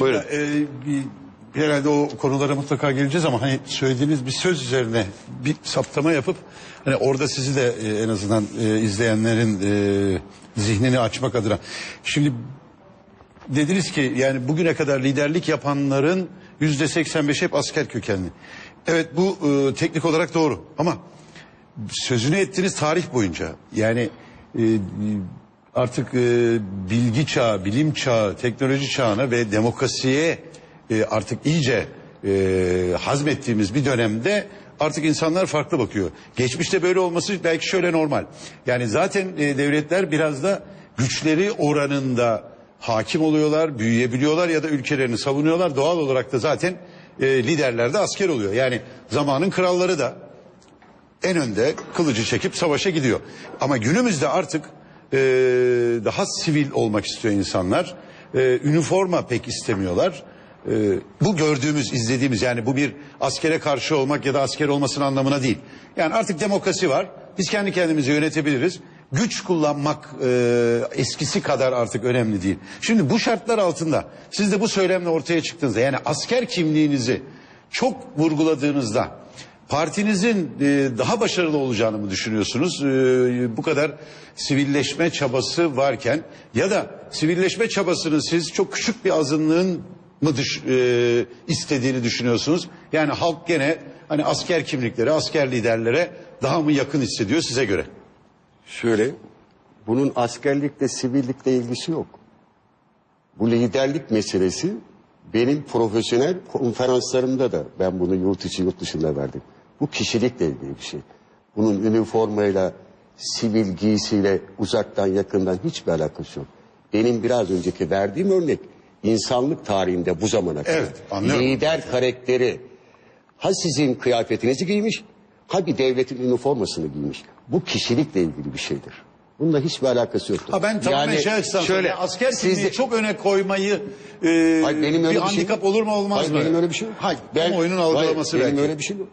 Buyurun. Ee, bir, herhalde o konulara mutlaka geleceğiz ama hani söylediğiniz bir söz üzerine bir saptama yapıp hani orada sizi de e, en azından e, izleyenlerin e, zihnini açmak adına. Şimdi dediniz ki yani bugüne kadar liderlik yapanların yüzde 85 hep asker kökenli. Evet bu e, teknik olarak doğru ama sözünü ettiğiniz tarih boyunca yani e, artık e, bilgi çağı, bilim çağı, teknoloji çağına ve demokrasiye e, artık iyice e, hazmettiğimiz bir dönemde artık insanlar farklı bakıyor. Geçmişte böyle olması belki şöyle normal. Yani zaten e, devletler biraz da güçleri oranında hakim oluyorlar, büyüyebiliyorlar ya da ülkelerini savunuyorlar. Doğal olarak da zaten e, liderler de asker oluyor. Yani zamanın kralları da en önde kılıcı çekip savaşa gidiyor. Ama günümüzde artık e, daha sivil olmak istiyor insanlar. E, üniforma pek istemiyorlar. E, bu gördüğümüz, izlediğimiz yani bu bir askere karşı olmak ya da asker olmasının anlamına değil. Yani artık demokrasi var. Biz kendi kendimizi yönetebiliriz. Güç kullanmak e, eskisi kadar artık önemli değil. Şimdi bu şartlar altında siz de bu söylemle ortaya çıktığınızda yani asker kimliğinizi çok vurguladığınızda partinizin e, daha başarılı olacağını mı düşünüyorsunuz? E, bu kadar sivilleşme çabası varken ya da sivilleşme çabasını siz çok küçük bir azınlığın mı düş, e, istediğini düşünüyorsunuz? Yani halk gene hani asker kimlikleri, asker liderlere daha mı yakın hissediyor size göre? Şöyle, bunun askerlikle, sivillikle ilgisi yok. Bu liderlik meselesi benim profesyonel konferanslarımda da ben bunu yurt içi yurt dışında verdim. Bu kişilikle ilgili bir şey. Bunun üniformayla, sivil giysiyle uzaktan yakından hiçbir alakası yok. Benim biraz önceki verdiğim örnek insanlık tarihinde bu zamana kadar. Evet, anlıyorum. Lider karakteri ha sizin kıyafetinizi giymiş ha bir devletin üniformasını giymiş. Bu kişilikle ilgili bir şeydir. Bununla hiçbir alakası yoktur. Ha ben tamamen şey açısından şöyle, yani asker kimliği de- çok öne koymayı e, Hayır, benim öyle bir bir şey handikap olur mu olmaz Hayır, mı? benim öyle bir şey yok. Hayır, oyunun algılaması hayır, belki. Benim öyle bir şey yok.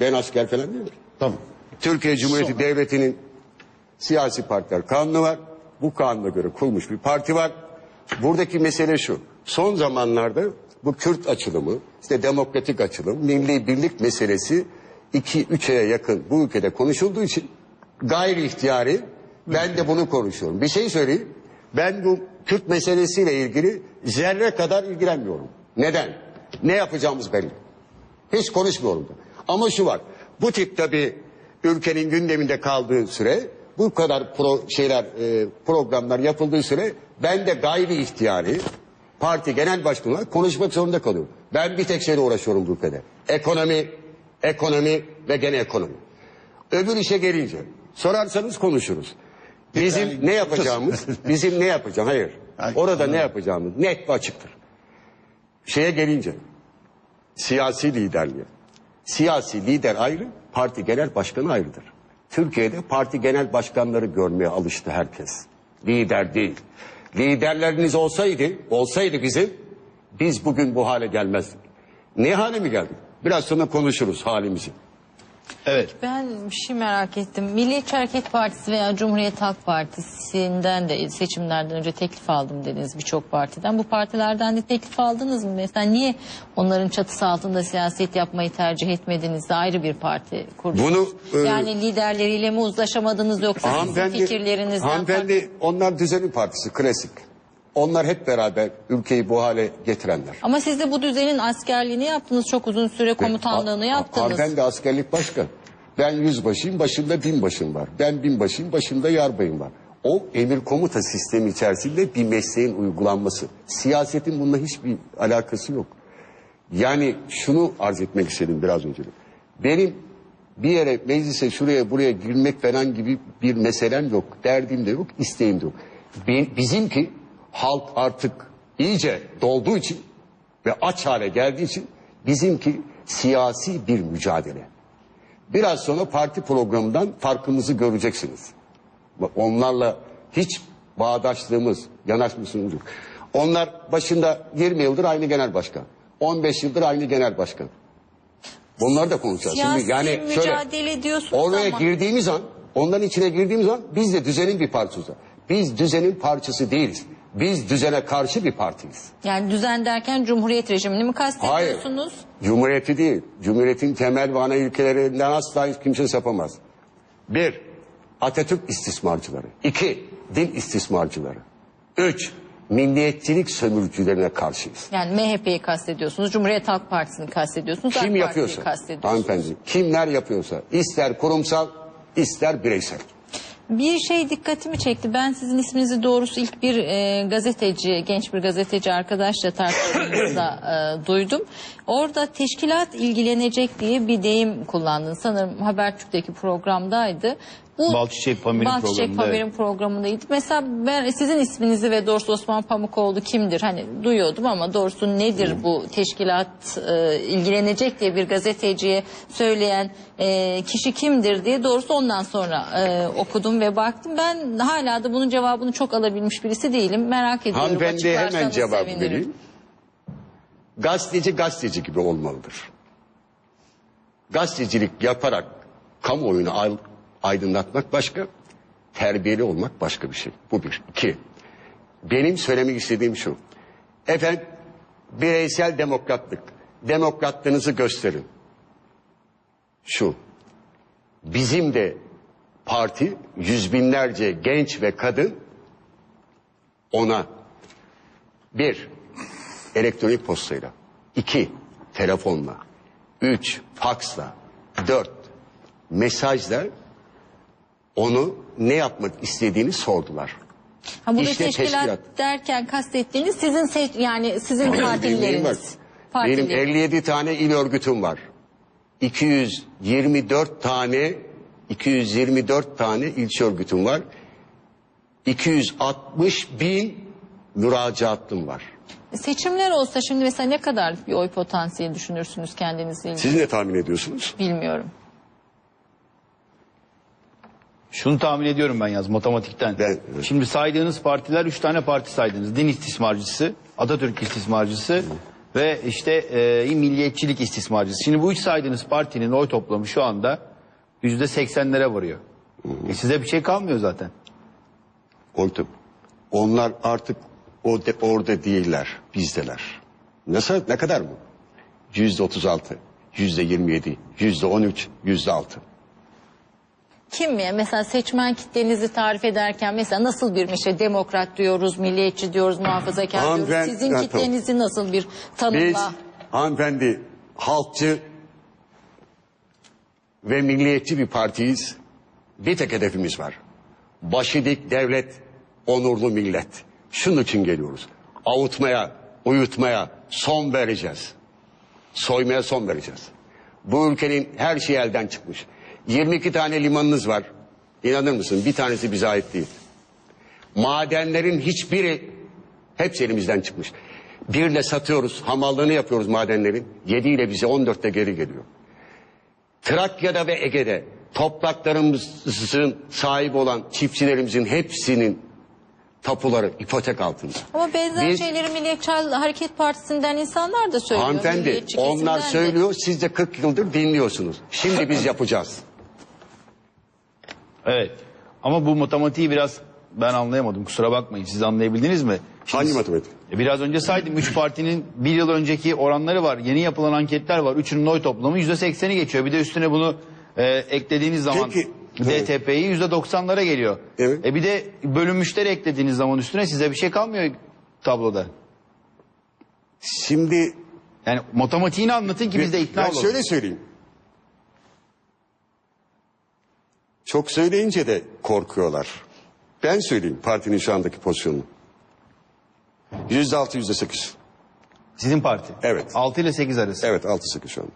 Ben asker falan değilim. Tamam. Türkiye Cumhuriyeti Sonra. Devleti'nin siyasi partiler kanunu var. Bu kanuna göre kurulmuş bir parti var. Buradaki mesele şu. Son zamanlarda bu Kürt açılımı, işte demokratik açılım, milli birlik meselesi 2-3 aya yakın bu ülkede konuşulduğu için gayri ihtiyari ben de bunu konuşuyorum. Bir şey söyleyeyim. Ben bu Kürt meselesiyle ilgili zerre kadar ilgilenmiyorum. Neden? Ne yapacağımız belli. Hiç konuşmuyorum da. Ama şu var. Bu tip tabii ülkenin gündeminde kaldığı süre bu kadar pro şeyler e, programlar yapıldığı süre ben de gayri ihtiyari parti genel başkanı olarak konuşmak zorunda kalıyorum. Ben bir tek şeyle uğraşıyorum bu ülkede. Ekonomi, ekonomi ve gene ekonomi. Öbür işe gelince sorarsanız konuşuruz. Bizim ne yapacağımız, bizim ne yapacağımız, hayır. Ay, Orada anladım. ne yapacağımız net ve açıktır. Şeye gelince, siyasi liderliğe. Siyasi lider ayrı, parti genel başkanı ayrıdır. Türkiye'de parti genel başkanları görmeye alıştı herkes. Lider değil. Liderleriniz olsaydı, olsaydı bizim, biz bugün bu hale gelmezdik. Ne hale mi geldik? Biraz sonra konuşuruz halimizi. Evet. Ben bir şey merak ettim. Milliyetçi Hareket Partisi veya Cumhuriyet Halk Partisi'nden de seçimlerden önce teklif aldım dediniz birçok partiden. Bu partilerden de teklif aldınız mı? Mesela niye onların çatısı altında siyaset yapmayı tercih etmediniz de ayrı bir parti kurdunuz? Bunu, e, yani liderleriyle mi uzlaşamadınız yoksa sizin fikirlerinizden hanımefendi onlar düzenin partisi, klasik. Onlar hep beraber ülkeyi bu hale getirenler. Ama siz de bu düzenin askerliğini yaptınız. Çok uzun süre komutanlığını yaptınız. Hanımefendi askerlik başka. Ben yüzbaşıyım, başımda binbaşım var. Ben binbaşıyım, başımda yarbayım var. O emir komuta sistemi içerisinde bir mesleğin uygulanması. Siyasetin bununla hiçbir alakası yok. Yani şunu arz etmek istedim biraz önce. de. Benim bir yere meclise şuraya buraya girmek falan gibi bir meselem yok. Derdim de yok, isteğim de yok. Bi- Bizimki halk artık iyice dolduğu için ve aç hale geldiği için bizimki siyasi bir mücadele. Biraz sonra parti programından farkımızı göreceksiniz. Onlarla hiç bağdaşlığımız, yanaşmışlığımız yok. Onlar başında 20 yıldır aynı genel başkan. 15 yıldır aynı genel başkan. Bunları da konuşacağız. Siyasi Şimdi yani şöyle mücadele diyorsunuz oraya ama- girdiğimiz an, onların içine girdiğimiz an biz de düzenin bir parçası. Biz düzenin parçası değiliz. Biz düzene karşı bir partiyiz. Yani düzen derken Cumhuriyet rejimini mi Hayır. kastediyorsunuz? Cumhuriyeti değil. Cumhuriyetin temel ve ana ilkelerinden asla kimse sapamaz. Bir, Atatürk istismarcıları. İki, din istismarcıları. Üç, milliyetçilik sömürücülerine karşıyız. Yani MHP'yi kastediyorsunuz, Cumhuriyet Halk Partisi'ni kastediyorsunuz, AK Kim Parti'yi yapıyorsa, kastediyorsunuz. hanımefendi, kimler yapıyorsa, ister kurumsal, ister bireysel. Bir şey dikkatimi çekti. Ben sizin isminizi doğrusu ilk bir e, gazeteci, genç bir gazeteci arkadaşla tartışmamızda e, duydum. Orada teşkilat ilgilenecek diye bir deyim kullandın. Sanırım Habertürk'teki programdaydı. Bu Balçiçek Pamir'in programında, Pamir'in programındaydı. Mesela ben sizin isminizi ve doğrusu Osman Pamukoğlu kimdir? Hani duyuyordum ama doğrusu nedir bu teşkilat e, ilgilenecek diye bir gazeteciye söyleyen e, kişi kimdir diye doğrusu ondan sonra e, okudum ve baktım. Ben hala da bunun cevabını çok alabilmiş birisi değilim. Merak ediyorum. Hanımefendi hemen cevap sevinirim. vereyim. Gazeteci gazeteci gibi olmalıdır. Gazetecilik yaparak kamuoyunu ay- aydınlatmak başka, terbiyeli olmak başka bir şey. Bu bir. İki, benim söylemek istediğim şu. Efendim, bireysel demokratlık. Demokratlığınızı gösterin. Şu, bizim de parti yüz binlerce genç ve kadın ona bir, elektronik postayla. iki telefonla. Üç, faksla. Dört, mesajla onu ne yapmak istediğini sordular. Ha, burada İşte teşkilat, teşkilat. derken kastettiğiniz sizin seç- yani sizin partileriniz. Benim Partileri. 57 tane il örgütüm var. 224 tane 224 tane ilçe örgütüm var. 260 bin müracaatım var. Seçimler olsa şimdi mesela ne kadar bir oy potansiyeli düşünürsünüz kendinizle ilgili? Siz ne tahmin ediyorsunuz? Bilmiyorum. Şunu tahmin ediyorum ben yaz matematikten. Ben- Şimdi saydığınız partiler üç tane parti saydınız. Din istismarcısı, Atatürk istismarcısı ve işte e, milliyetçilik istismarcısı. Şimdi bu üç saydığınız partinin oy toplamı şu anda yüzde seksenlere varıyor. E size bir şey kalmıyor zaten. Orta. Onlar artık o de- orada değiller, bizdeler. Nasıl, ne kadar mı? Yüzde 36, yüzde 27, yüzde 13, yüzde 6. Kim ya? Mesela seçmen kitlenizi tarif ederken mesela nasıl bir işte demokrat diyoruz, milliyetçi diyoruz, muhafazakar diyoruz. Hanımefendi- Sizin Ha, kitlenizi nasıl bir Biz tanımla? hanımefendi halkçı ve milliyetçi bir partiyiz. Bir tek hedefimiz var. Başı dik devlet, onurlu millet. Şunun için geliyoruz. Avutmaya, uyutmaya son vereceğiz. Soymaya son vereceğiz. Bu ülkenin her şeyi elden çıkmış. 22 tane limanınız var. İnanır mısın? Bir tanesi bize ait değil. Madenlerin hiçbiri hepsi elimizden çıkmış. Birle satıyoruz, hamallığını yapıyoruz madenlerin. Yediyle bize 14'te geri geliyor. Trakya'da ve Ege'de topraklarımızın sahibi olan çiftçilerimizin hepsinin tapuları ipotek altında. Ama benzer Biz- şeyleri Milliyetçi Hareket Partisi'nden insanlar da söylüyor. Hanımefendi onlar kesimden de. söylüyor siz de 40 yıldır dinliyorsunuz. Şimdi biz yapacağız. Evet. Ama bu matematiği biraz ben anlayamadım. Kusura bakmayın. Siz anlayabildiniz mi? Şimdi- Hangi matematik? E, Biraz önce saydım. Üç partinin bir yıl önceki oranları var. Yeni yapılan anketler var. Üçünün oy toplamı yüzde sekseni geçiyor. Bir de üstüne bunu e, eklediğiniz zaman Peki, DTP'yi yüzde doksanlara geliyor. Evet. E bir de bölünmüşleri eklediğiniz zaman üstüne size bir şey kalmıyor tabloda. Şimdi Yani matematiğini anlatın ki biz de ikna ben olalım. şöyle söyleyeyim. Çok söyleyince de korkuyorlar. Ben söyleyeyim partinin şu andaki pozisyonunu. Yüzde altı, yüzde sekiz. Sizin parti. Evet. 6 ile 8 arası. Evet altı sekiz şu an.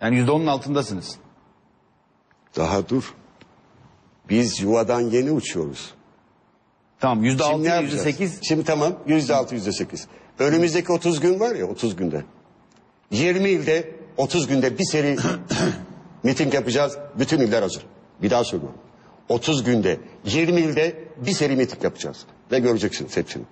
Yani yüzde onun altındasınız. Daha dur. Biz yuvadan yeni uçuyoruz. Tamam yüzde Şimdi 6 ne ile yapacağız? yüzde 8 Şimdi tamam yüzde altı yüzde sekiz. Önümüzdeki 30 gün var ya 30 günde. 20 ilde 30 günde bir seri miting yapacağız. Bütün iller hazır. Bir daha söylüyorum. 30 günde 20 ilde bir seri miting yapacağız. Ve göreceksiniz hepsini.